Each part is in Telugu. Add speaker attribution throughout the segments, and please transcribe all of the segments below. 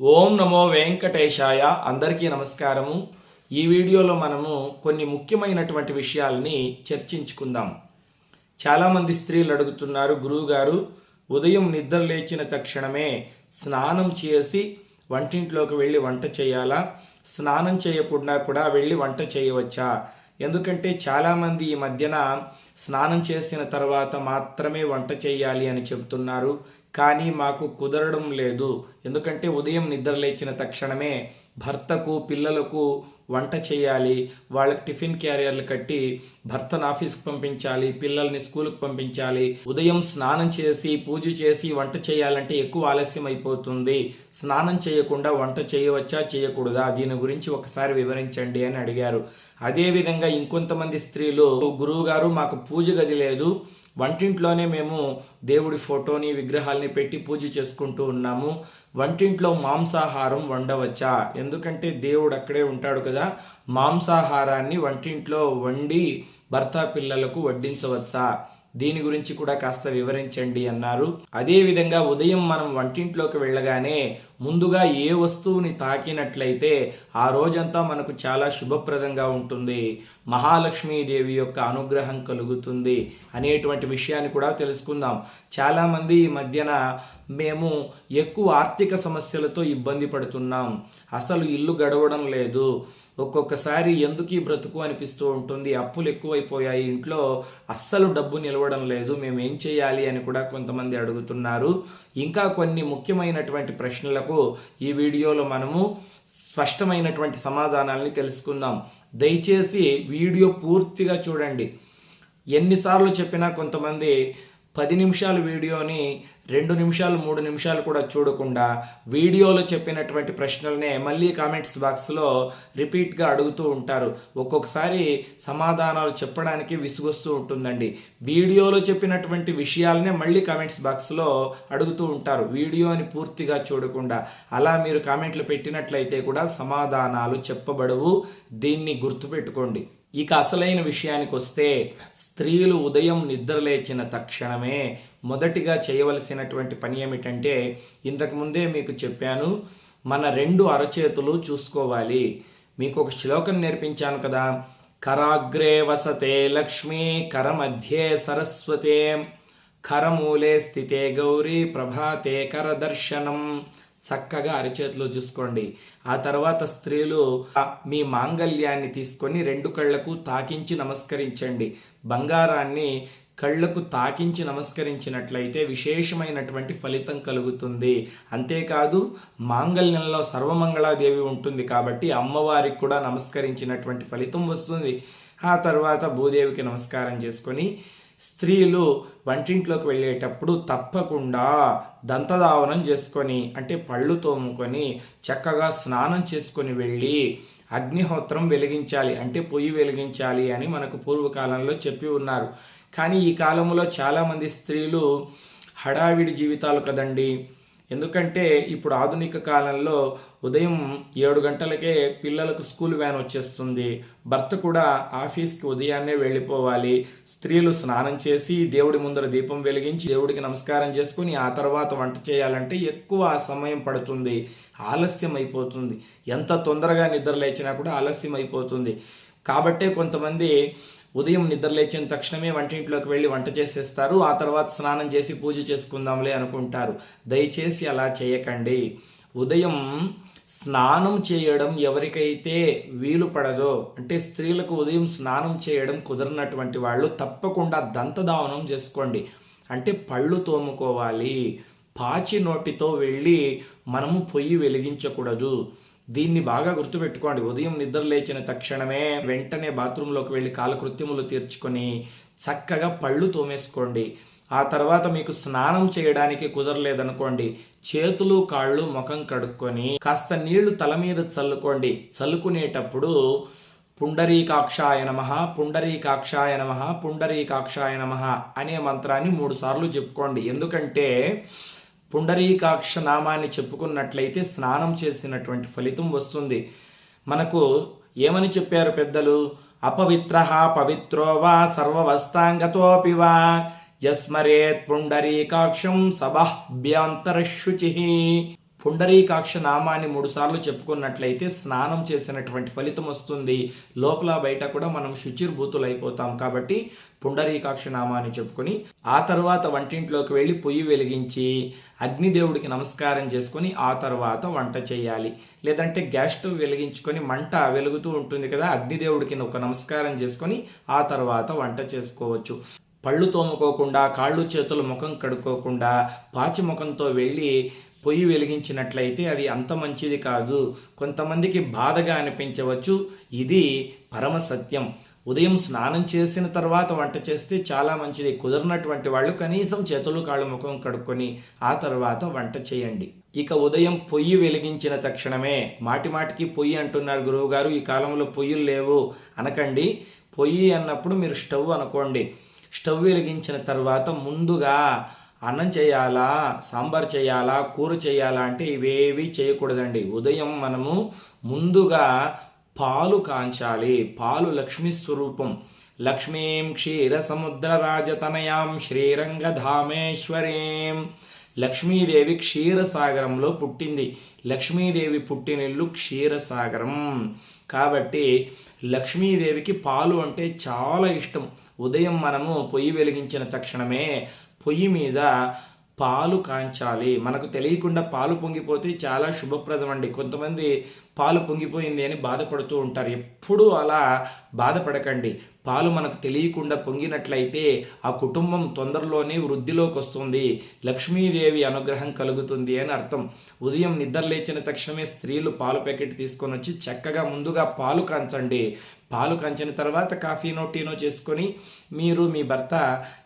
Speaker 1: ఓం నమో వెంకటేశాయ అందరికీ నమస్కారము. ఈ వీడియోలో మనము కొన్ని ముఖ్యమైనటువంటి విషయాలని చర్చించుకుందాం. చాలామంది స్త్రీలు అడుగుతున్నారు గురువుగారు ఉదయం నిద్ర లేచిన తక్షణమే స్నానం చేసి వంటింట్లోకి వెళ్ళి వంట చేయాలా? స్నానం చేయకుండా కూడా వెళ్ళి వంట చేయవచ్చా? ఎందుకంటే చాలామంది ఈ మధ్యన స్నానం చేసిన తర్వాత మాత్రమే వంట చేయాలి అని చెప్తున్నారు కానీ మాకు కుదరడం లేదు. ఎందుకంటే ఉదయం నిద్ర లేచిన తక్షణమే భర్తకు పిల్లలకు వంట చేయాలి వాళ్ళకి టిఫిన్ క్యారియర్లు కట్టి భర్తను ఆఫీస్కి పంపించాలి పిల్లల్ని స్కూల్కి పంపించాలి. ఉదయం స్నానం చేసి పూజ చేసి వంట చేయాలంటే ఎక్కువ ఆలస్యం అయిపోతుంది. స్నానం చేయకుండా వంట చేయవచ్చా చేయకూడదా? దీని గురించి ఒకసారి వివరించండి అని అడిగారు. అదేవిధంగా ఇంకొంతమంది స్త్రీలు గురువు గారు మాకు పూజ గది లేదు. వంటింట్లోనే మేము దేవుడి ఫోటోని విగ్రహాల్ని పెట్టి పూజ చేసుకుంటూ ఉన్నాము. వంటింట్లో మాంసాహారం వండవచ్చా? ఎందుకంటే దేవుడు అక్కడే ఉంటాడు కదా. మాంసాహారాన్ని వంటింట్లో వండి భర్త పిల్లలకు వడ్డించవచ్చా? దీని గురించి కూడా కాస్త వివరించండి అన్నారు. అదేవిధంగా ఉదయం మనం వంటింట్లోకి వెళ్ళగానే ముందుగా ఏ వస్తువుని తాకినట్లయితే ఆ రోజంతా మనకు చాలా శుభప్రదంగా ఉంటుంది. మహాలక్ష్మీదేవి యొక్క అనుగ్రహం కలుగుతుంది అనేటువంటి విషయాన్ని కూడా తెలుసుకుందాం. చాలామంది ఈ మధ్యన మేము ఎక్కువ ఆర్థిక సమస్యలతో ఇబ్బంది పడుతున్నాం. అసలు ఇల్లు గడవడం లేదు. ఒక్కొక్కసారి ఎందుకు ఈ బ్రతుకు అనిపిస్తూ ఉంటుంది. అప్పులు ఎక్కువైపోయాయి. ఇంట్లో అస్సలు డబ్బు నిలవడం లేదు. మేము ఏం చేయాలి అని కూడా కొంతమంది అడుగుతున్నారు. ఇంకా కొన్ని ముఖ్యమైనటువంటి ప్రశ్నలకు ఈ వీడియోలో మనము స్పష్టమైనటువంటి సమాధానాల్ని తెలుసుకుందాం. దయచేసి వీడియో పూర్తిగా చూడండి. ఎన్నిసార్లు చెప్పినా కొంతమంది పది నిమిషాల వీడియోని రెండు నిమిషాలు మూడు నిమిషాలు కూడా చూడకుండా వీడియోలో చెప్పినటువంటి ప్రశ్నలనే మళ్ళీ కామెంట్స్ బాక్స్లో రిపీట్గా అడుగుతూ ఉంటారు. ఒక్కొక్కసారి సమాధానాలు చెప్పడానికి విసుగొస్తూ ఉంటుందండి. వీడియోలో చెప్పినటువంటి విషయాలనే మళ్ళీ కామెంట్స్ బాక్స్లో అడుగుతూ ఉంటారు. వీడియోని పూర్తిగా చూడకుండా. అలా మీరు కామెంట్లు పెట్టినట్లయితే కూడా సమాధానాలు చెప్పబడవు. దీన్ని గుర్తుపెట్టుకోండి. ఇక అసలైన విషయానికి వస్తే స్త్రీలు ఉదయం నిద్రలేచిన తక్షణమే మొదటిగా చేయవలసినటువంటి పని ఏమిటంటే ఇంతకుముందే మీకు చెప్పాను మన రెండు అరచేతులు చూసుకోవాలి. మీకు ఒక శ్లోకం నేర్పించాను కదా కరాగ్రే వసతే లక్ష్మీ కరమధ్యే సరస్వతే కరమూలే స్థితే గౌరీ ప్రభాతే కరదర్శనం. చక్కగా అరిచేతిలో చూసుకోండి. ఆ తర్వాత స్త్రీలు మీ మాంగల్యాన్ని తీసుకొని రెండు కళ్ళకు తాకించి నమస్కరించండి. బంగారాన్ని కళ్ళకు తాకించి నమస్కరించినట్లయితే విశేషమైనటువంటి ఫలితం కలుగుతుంది. అంతేకాదు మాంగళ్యంలో సర్వమంగళాదేవి ఉంటుంది కాబట్టి అమ్మవారికి కూడా నమస్కరించినటువంటి ఫలితం వస్తుంది. ఆ తర్వాత భూదేవికి నమస్కారం చేసుకొని స్త్రీలు వంటింట్లోకి వెళ్ళేటప్పుడు తప్పకుండా దంతధావనం చేసుకొని అంటే పళ్ళు తోముకొని చక్కగా స్నానం చేసుకొని వెళ్ళి అగ్నిహోత్రం వెలిగించాలి అంటే పొయ్యి వెలిగించాలి అని మనకు పూర్వకాలంలో చెప్పి ఉన్నారు. కానీ ఈ కాలంలో చాలామంది స్త్రీలు హడావిడి జీవితాలు కదండి. ఎందుకంటే ఇప్పుడు ఆధునిక కాలంలో ఉదయం ఏడు గంటలకే పిల్లలకు స్కూల్ వ్యాన్ వచ్చేస్తుంది. భర్త కూడా ఆఫీస్కి ఉదయాన్నే వెళ్ళిపోవాలి. స్త్రీలు స్నానం చేసి దేవుడి ముందర దీపం వెలిగించి దేవుడికి నమస్కారం చేసుకుని ఆ తర్వాత వంట చేయాలంటే ఎక్కువ సమయం పడుతుంది. ఆలస్యం అయిపోతుంది. ఎంత తొందరగా నిద్ర లేచినా కూడా ఆలస్యం అయిపోతుంది. కాబట్టే కొంతమంది ఉదయం నిద్ర లేచిన తక్షణమే వంటింట్లోకి వెళ్ళి వంట చేసేస్తారు. ఆ తర్వాత స్నానం చేసి పూజ చేసుకుందాంలే అనుకుంటారు. దయచేసి అలా చేయకండి. ఉదయం స్నానం చేయడం ఎవరికైతే వీలు పడదో అంటే స్త్రీలకు ఉదయం స్నానం చేయడం కుదరనటువంటి వాళ్ళు తప్పకుండా దంతదావనం చేసుకోండి. అంటే పళ్ళు తోముకోవాలి. పాచి నోటితో వెళ్ళి మనము పొయ్యి వెలిగించకూడదు. దీన్ని బాగా గుర్తుపెట్టుకోండి. ఉదయం నిద్ర లేచిన తక్షణమే వెంటనే బాత్రూంలోకి వెళ్ళి కాలకృత్యములు తీర్చుకొని చక్కగా పళ్ళు తోమేసుకోండి. ఆ తర్వాత మీకు స్నానం చేయడానికి కుదరలేదనుకోండి. చేతులు కాళ్ళు ముఖం కడుక్కొని కాస్త నీళ్ళు తల మీద చల్లుకోండి. చల్లుకునేటప్పుడు పుండరీకాక్షాయ నమ పుండరీకాక్షాయ నమ పుండరీకాక్షాయ నమ అనే మంత్రాన్ని మూడు సార్లు చెప్పుకోండి ఎందుకంటే పుండరీకాక్ష నామాన్ని చెప్పుకున్నట్లయితే స్నానం చేసినటువంటి ఫలితం వస్తుంది. మనకు ఏమని చెప్పారు పెద్దలు? అపవిత్ర పవిత్రో వా సర్వవస్తాంగతోపి వా యస్మరేత్ పుండరీకాక్షం సభ్యంతరశుచి పుండరీకాక్ష నామాన్ని మూడుసార్లు చెప్పుకున్నట్లయితే స్నానం చేసినటువంటి ఫలితం వస్తుంది. లోపల బయట కూడా మనం శుచిర్భూతులైపోతాం కాబట్టి పుండరీకాక్ష నామాన్ని చెప్పుకొని ఆ తర్వాత వంటింట్లోకి వెళ్ళి పొయ్యి వెలిగించి అగ్నిదేవుడికి నమస్కారం చేసుకొని ఆ తర్వాత వంట చేయాలి. లేదంటే గ్యాస్ స్టవ్ వెలిగించుకొని మంట వెలుగుతూ ఉంటుంది కదా అగ్నిదేవుడికి ఒక నమస్కారం చేసుకొని ఆ తర్వాత వంట చేసుకోవచ్చు. పళ్ళు తోముకోకుండా కాళ్ళు చేతులు ముఖం కడుక్కోకుండా పాచి ముఖంతో వెళ్ళి పొయ్యి వెలిగించినట్లయితే అది అంత మంచిది కాదు. కొంతమందికి బాధగా అనిపించవచ్చు. ఇది పరమ సత్యం. ఉదయం స్నానం చేసిన తర్వాత వంట చేస్తే చాలా మంచిది. కుదరనటువంటి వాళ్ళు కనీసం చేతులు కాళ్ళు ముఖం కడుక్కొని ఆ తర్వాత వంట చేయండి. ఇక ఉదయం పొయ్యి వెలిగించిన తక్షణమే మాటి మాటికి పొయ్యి అంటున్నారు గురువుగారు. ఈ కాలంలో పొయ్యిలు లేవు అనకండి. పొయ్యి అన్నప్పుడు మీరు స్టవ్ అనుకోండి. స్టవ్ వెలిగించిన తర్వాత ముందుగా అన్నం చేయాలా సాంబార్ చేయాలా కూర చేయాలా అంటే ఇవేవి చేయకూడదండి. ఉదయం మనము ముందుగా పాలు కాంచాలి. పాలు లక్ష్మీ స్వరూపం. లక్ష్మీం క్షీర సముద్ర రాజతనయాం శ్రీరంగధామేశ్వరీం. లక్ష్మీదేవి క్షీరసాగరంలో పుట్టింది. లక్ష్మీదేవి పుట్టినిల్లు క్షీరసాగరం. కాబట్టి లక్ష్మీదేవికి పాలు అంటే చాలా ఇష్టం. ఉదయం మనము పొయ్యి వెలిగించిన తక్షణమే పొయ్యి మీద పాలు కాంచాలి. మనకు తెలియకుండా పాలు పొంగిపోతే చాలా శుభప్రదం అండి కొంతమంది పాలు పొంగిపోయింది అని బాధపడుతూ ఉంటారు. ఎప్పుడూ అలా బాధపడకండి. పాలు మనకు తెలియకుండా పొంగినట్లయితే ఆ కుటుంబం తొందరలోనే వృద్ధిలోకి వస్తుంది లక్ష్మీదేవి అనుగ్రహం కలుగుతుంది అని అర్థం. ఉదయం నిద్ర లేచిన తక్షణమే స్త్రీలు పాలు ప్యాకెట్ తీసుకొని వచ్చి చక్కగా ముందుగా పాలు కాంచండి. పాలు కంచిన తర్వాత కాఫీనో టీనో చేసుకొని మీరు మీ భర్త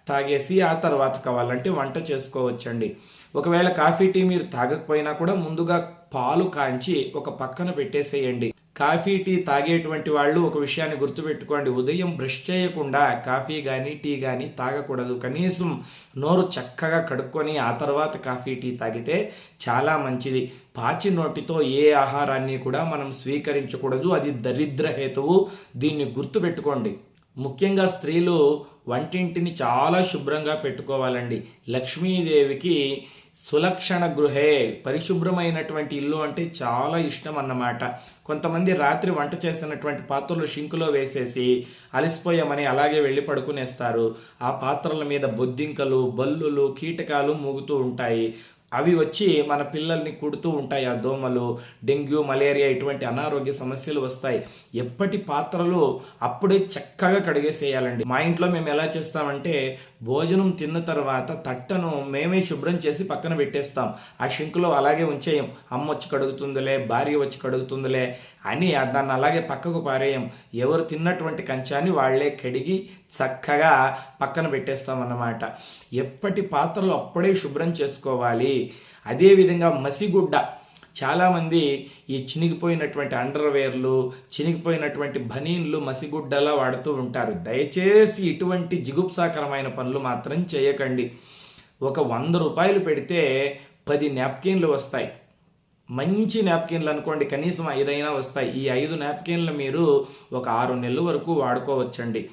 Speaker 1: తాగేసి ఆ తర్వాత కావాలంటే వంట చేసుకోవచ్చండి. ఒకవేళ కాఫీ టీ మీరు తాగకపోయినా కూడా ముందుగా పాలు కాంచి ఒక పక్కన పెట్టేసేయండి. కాఫీ టీ తాగేటువంటి వాళ్ళు ఒక విషయాన్ని గుర్తుపెట్టుకోండి. ఉదయం బ్రష్ చేయకుండా కాఫీ కానీ టీ కానీ తాగకూడదు. కనీసం నోరు చక్కగా కడుక్కొని ఆ తర్వాత కాఫీ టీ తాగితే చాలా మంచిది. పాచి నోటితో ఏ ఆహారాన్ని కూడా మనం స్వీకరించకూడదు. అది దరిద్ర హేతువు. దీన్ని గుర్తుపెట్టుకోండి. ముఖ్యంగా స్త్రీలు వంటింటిని చాలా శుభ్రంగా పెట్టుకోవాలండి. లక్ష్మీదేవికి సులక్షణ గృహే. పరిశుభ్రమైనటువంటి ఇల్లు అంటే చాలా ఇష్టం అన్నమాట. కొంతమంది రాత్రి వంట చేసినటువంటి పాత్రలు షింకులో వేసేసి అలసిపోయామని అలాగే వెళ్ళి పడుకునేస్తారు. ఆ పాత్రల మీద బొద్దింకలు బల్లులు కీటకాలు మూగుతూ ఉంటాయి. అవి వచ్చి మన పిల్లల్ని కుడుతూ ఉంటాయి. ఆ దోమలు డెంగ్యూ మలేరియా ఇటువంటి అనారోగ్య సమస్యలు వస్తాయి. ఎప్పటి పాత్రలు అప్పుడే చక్కగా కడిగేసేయాలండి. మా ఇంట్లో మేము ఎలా చేస్తామంటే భోజనం తిన్న తర్వాత తట్టను మేమే శుభ్రం చేసి పక్కన పెట్టేస్తాం. ఆ షింకులో అలాగే ఉంచేయం. అమ్మ వచ్చి కడుగుతుందిలే భార్య వచ్చి కడుగుతుందిలే అని దాన్ని అలాగే పక్కకు పారేయం. ఎవరు తిన్నటువంటి కంచాన్ని వాళ్ళే కడిగి చక్కగా పక్కన పెట్టేస్తామన్నమాట. ఎప్పటి పాత్రలు అప్పుడే శుభ్రం చేసుకోవాలి. అదేవిధంగా మసిగుడ్డ. చాలామంది ఈ చినిగిపోయినటువంటి అండర్వేర్లు చినిగిపోయినటువంటి బనీన్లు మసిగుడ్డలా వాడుతూ ఉంటారు. దయచేసి ఇటువంటి జిగుప్సాకరమైన పనులు మాత్రం చేయకండి. ఒక వంద రూపాయలు పెడితే పది నాప్కిన్లు వస్తాయి. మంచి నాప్కిన్లు అనుకోండి కనీసం ఐదైనా వస్తాయి. ఈ ఐదు నాప్కిన్లు మీరు ఒక ఆరు నెలల వరకు వాడుకోవచ్చండి.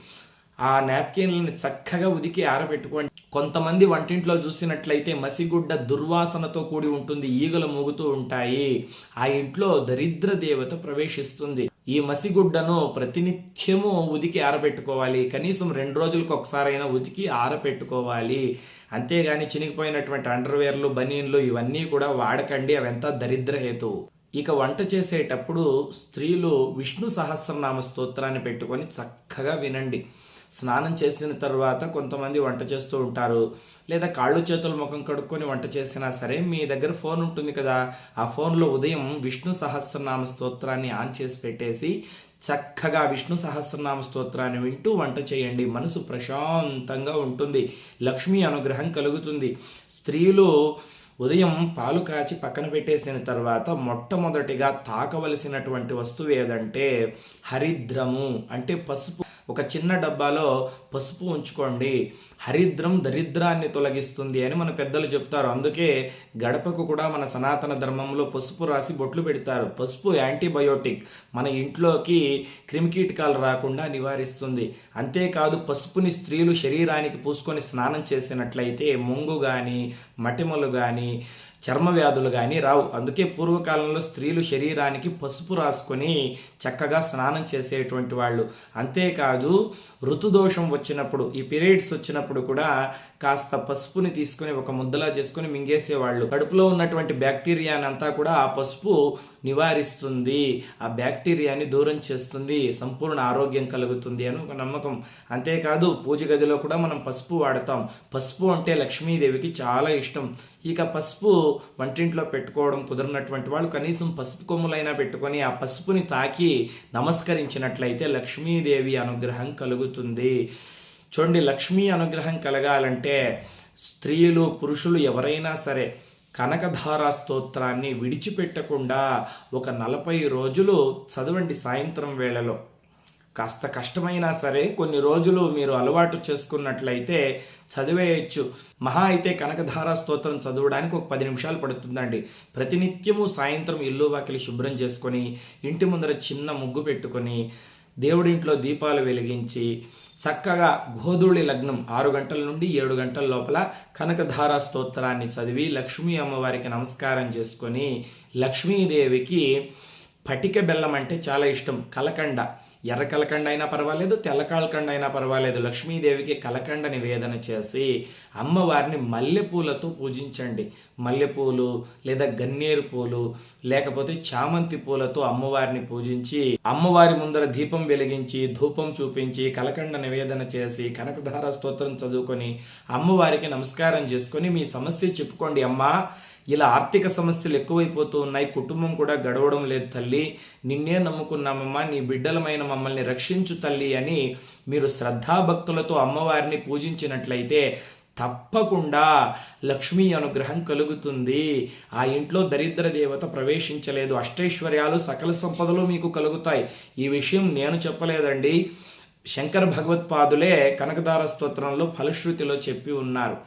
Speaker 1: ఆ నాప్కిన్లని చక్కగా ఉదికి ఆరబెట్టుకోండి. కొంతమంది వంటింట్లో చూసినట్లయితే మసిగుడ్డ దుర్వాసనతో కూడి ఉంటుంది ఈగలు మోగుతూ ఉంటాయి. ఆ ఇంట్లో దరిద్ర దేవత ప్రవేశిస్తుంది. ఈ మసిగుడ్డను ప్రతినిత్యము ఉదికి ఆరబెట్టుకోవాలి. కనీసం రెండు రోజులకు ఒకసారైనా ఉతికి ఆరబెట్టుకోవాలి. అంతేగాని చినిగిపోయినటువంటి అండర్వేర్లు బనీన్లు ఇవన్నీ కూడా వాడకండి. అవంతా దరిద్ర హేతువు ఇక వంట చేసేటప్పుడు స్త్రీలు విష్ణు సహస్రనామ స్తోత్రాన్ని పెట్టుకొని చక్కగా వినండి. స్నానం చేసిన తర్వాత కొంతమంది వంట చేస్తూ ఉంటారు. లేదా కాళ్ళు చేతుల ముఖం కడుక్కొని వంట చేసినా సరే మీ దగ్గర ఫోన్ ఉంటుంది కదా. ఆ ఫోన్లో ఉదయం విష్ణు సహస్రనామ స్తోత్రాన్ని ఆన్ చేసి పెట్టేసి చక్కగా విష్ణు సహస్రనామ స్తోత్రాన్ని వింటూ వంట చేయండి. మనసు ప్రశాంతంగా ఉంటుంది. లక్ష్మీ అనుగ్రహం కలుగుతుంది. స్త్రీలు ఉదయం పాలు కాచి పక్కన పెట్టేసిన తర్వాత మొట్టమొదటిగా తాకవలసినటువంటి వస్తువు ఏదంటే హరిద్రము అంటే పసుపు. ఒక చిన్న డబ్బాలో పసుపు ఉంచుకోండి. హరిద్రం దరిద్రాన్ని తొలగిస్తుంది అని మన పెద్దలు చెప్తారు. అందుకే గడపకు కూడా మన సనాతన ధర్మంలో పసుపు రాసి బొట్లు పెడతారు. పసుపు యాంటీబయోటిక్ మన ఇంట్లోకి క్రిమికీటకాలు రాకుండా నివారిస్తుంది. అంతేకాదు పసుపుని స్త్రీలు శరీరానికి పూసుకొని స్నానం చేసినట్లయితే ముంగు కానీ మటిమలు కానీ చర్మ వ్యాధులు కానీ రావు. అందుకే పూర్వకాలంలో స్త్రీలు శరీరానికి పసుపు రాసుకొని చక్కగా స్నానం చేసేటువంటి వాళ్ళు. అంతేకాదు ఋతుదోషం వచ్చినప్పుడు ఈ పీరియడ్స్ వచ్చినప్పుడు కూడా కాస్త పసుపుని తీసుకొని ఒక ముద్దలా చేసుకుని మింగేసేవాళ్ళు. కడుపులో ఉన్నటువంటి బ్యాక్టీరియానంతా కూడా ఆ పసుపు నివారిస్తుంది. ఆ బ్యాక్టీరియాని దూరం చేస్తుంది. సంపూర్ణ ఆరోగ్యం కలుగుతుంది అని ఒక నమ్మకం. అంతేకాదు పూజ గదిలో కూడా మనం పసుపు వాడతాం. పసుపు అంటే లక్ష్మీదేవికి చాలా ఇష్టం. ఇక పసుపు వంటింట్లో పెట్టుకోవడం కుదరనటువంటి వాళ్ళు కనీసం పసుపు కొమ్ములైనా పెట్టుకొని ఆ పసుపుని తాకి నమస్కరించినట్లయితే లక్ష్మీదేవి అనుగ్రహం కలుగుతుంది. చూడండి లక్ష్మీ అనుగ్రహం కలగాలంటే స్త్రీలు పురుషులు ఎవరైనా సరే కనకధారా స్తోత్రాన్ని విడిచిపెట్టకుండా ఒక నలభై రోజులు చదవండి సాయంత్రం వేళలో. కాస్త కష్టమైనా సరే కొన్ని రోజులు మీరు అలవాటు చేసుకున్నట్లయితే చదివేయచ్చు. మహా అయితే కనకధార స్తోత్రం చదవడానికి ఒక పది నిమిషాలు పడుతుందండి. ప్రతినిత్యము సాయంత్రం ఇల్లు వాకిలి శుభ్రం చేసుకొని ఇంటి ముందర చిన్న ముగ్గు పెట్టుకొని దేవుడింట్లో దీపాలు వెలిగించి చక్కగా గోధుళి లగ్నం ఆరు గంటల నుండి ఏడు గంటల లోపల కనకధార స్తోత్రాన్ని చదివి లక్ష్మీ అమ్మవారికి నమస్కారం చేసుకొని లక్ష్మీదేవికి పటిక బెల్లం అంటే చాలా ఇష్టం కలకండ. ఎర్ర కలకండ అయినా పర్వాలేదు తెల్ల కలకండ అయినా పర్వాలేదు. లక్ష్మీదేవికి కలకండ నివేదన చేసి అమ్మవారిని మల్లెపూలతో పూజించండి. మల్లెపూలు లేదా గన్నేరు పూలు లేకపోతే చామంతి పూలతో అమ్మవారిని పూజించి అమ్మవారి ముందర దీపం వెలిగించి ధూపం చూపించి కలకండ నివేదన చేసి కనకధార స్తోత్రం చదువుకొని అమ్మవారికి నమస్కారం చేసుకొని మీ సమస్య చెప్పుకోండి. అమ్మా ఇలా ఆర్థిక సమస్యలు ఎక్కువైపోతూ ఉన్నాయి. కుటుంబం కూడా గడవడం లేదు తల్లి. నిన్నే నమ్ముకున్నామమ్మా నీ బిడ్డలమైన మమ్మల్ని రక్షించు తల్లి అని మీరు శ్రద్ధాభక్తులతో అమ్మవారిని పూజించినట్లయితే తప్పకుండా లక్ష్మీ అనుగ్రహం కలుగుతుంది. ఆ ఇంట్లో దరిద్ర దేవత ప్రవేశించలేదు. అష్టైశ్వర్యాలు సకల సంపదలు మీకు కలుగుతాయి. ఈ విషయం నేను చెప్పలేదండి. శంకర భగవత్పాదులే కనకదార స్తోత్రంలో ఫలశ్రుతిలో చెప్పి ఉన్నారు.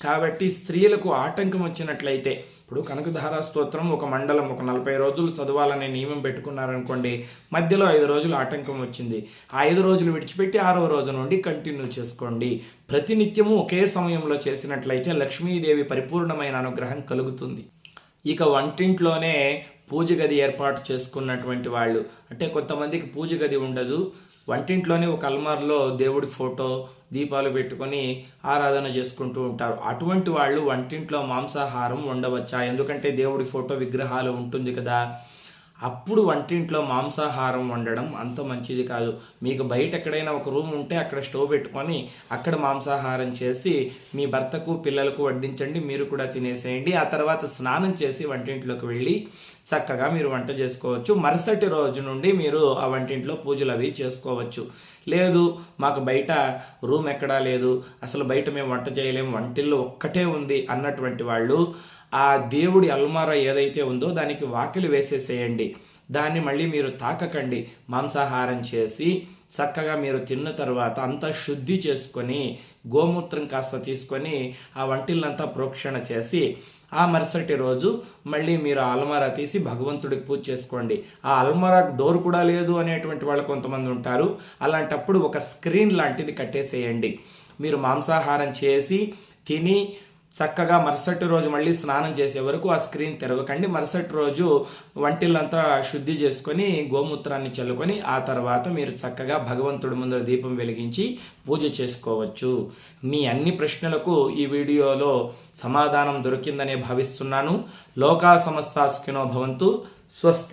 Speaker 1: కాబట్టి స్త్రీలకు ఆటంకం వచ్చినట్లయితే ఇప్పుడు కనకధార స్తోత్రం ఒక మండలం ఒక నలభై రోజులు చదవాలనే నియమం పెట్టుకున్నారనుకోండి మధ్యలో ఐదు రోజులు ఆటంకం వచ్చింది. ఆ ఐదు రోజులు విడిచిపెట్టి ఆరవ రోజు నుండి కంటిన్యూ చేసుకోండి. ప్రతినిత్యము ఒకే సమయంలో చేసినట్లయితే లక్ష్మీదేవి పరిపూర్ణమైన అనుగ్రహం కలుగుతుంది. ఇక వంటింట్లోనే పూజ గది ఏర్పాటు చేసుకున్నటువంటి వాళ్ళు అంటే కొంతమందికి పూజ గది ఉండదు వంటింట్లోనే ఒక అల్మార్లో దేవుడి ఫోటో దీపాలు పెట్టుకొని ఆరాధన చేసుకుంటూ ఉంటారు. అటువంటి వాళ్ళు వంటింట్లో మాంసాహారం ఉండవచ్చా ఎందుకంటే దేవుడి ఫోటో విగ్రహాలు ఉంటుంది కదా. అప్పుడు వంటింట్లో మాంసాహారం వండడం అంత మంచిది కాదు. మీకు బయట ఎక్కడైనా ఒక రూమ్ ఉంటే అక్కడ స్టవ్ పెట్టుకొని అక్కడ మాంసాహారం చేసి మీ భర్తకు పిల్లలకు వడ్డించండి మీరు కూడా తినేసేయండి. ఆ తర్వాత స్నానం చేసి వంటింట్లోకి వెళ్ళి చక్కగా మీరు వంట చేసుకోవచ్చు. మరుసటి రోజు నుండి మీరు ఆ వంటింట్లో పూజలు అవి చేసుకోవచ్చు. లేదు మాకు బయట రూమ్ ఎక్కడా లేదు అసలు బయట మేము వంట చేయలేము వంటిల్లు ఒక్కటే ఉంది అన్నటువంటి వాళ్ళు ఆ దేవుడి అల్మారా ఏదైతే ఉందో దానికి వాకిలి వేసేసేయండి. దాన్ని మళ్ళీ మీరు తాకకండి మాంసాహారం చేసి చక్కగా మీరు తిన్న తర్వాత అంతా శుద్ధి చేసుకొని గోమూత్రం కాస్త తీసుకొని ఆ వంటిల్లంతా ప్రోక్షణ చేసి ఆ మరుసటి రోజు మళ్ళీ మీరు అల్మారా తీసి భగవంతుడికి పూజ చేసుకోండి. ఆ అల్మారా డోర్ కూడా లేదు అనేటువంటి వాళ్ళు కొంతమంది ఉంటారు. అలాంటప్పుడు ఒక స్క్రీన్ లాంటిది కట్టేసేయండి. మీరు మాంసాహారం చేసి తిని చక్కగా మరుసటి రోజు మళ్ళీ స్నానం చేసే వరకు ఆ స్క్రీన్ తెరవకండి. మరుసటి రోజు వంటిల్లంతా శుద్ధి చేసుకొని గోమూత్రాన్ని చల్లుకొని ఆ తర్వాత మీరు చక్కగా భగవంతుడి ముందర దీపం వెలిగించి పూజ చేసుకోవచ్చు. మీ అన్ని ప్రశ్నలకు ఈ వీడియోలో సమాధానం దొరికిందనే భావిస్తున్నాను. లోకా సమస్తాసుకినో భవంతు. స్వస్తి.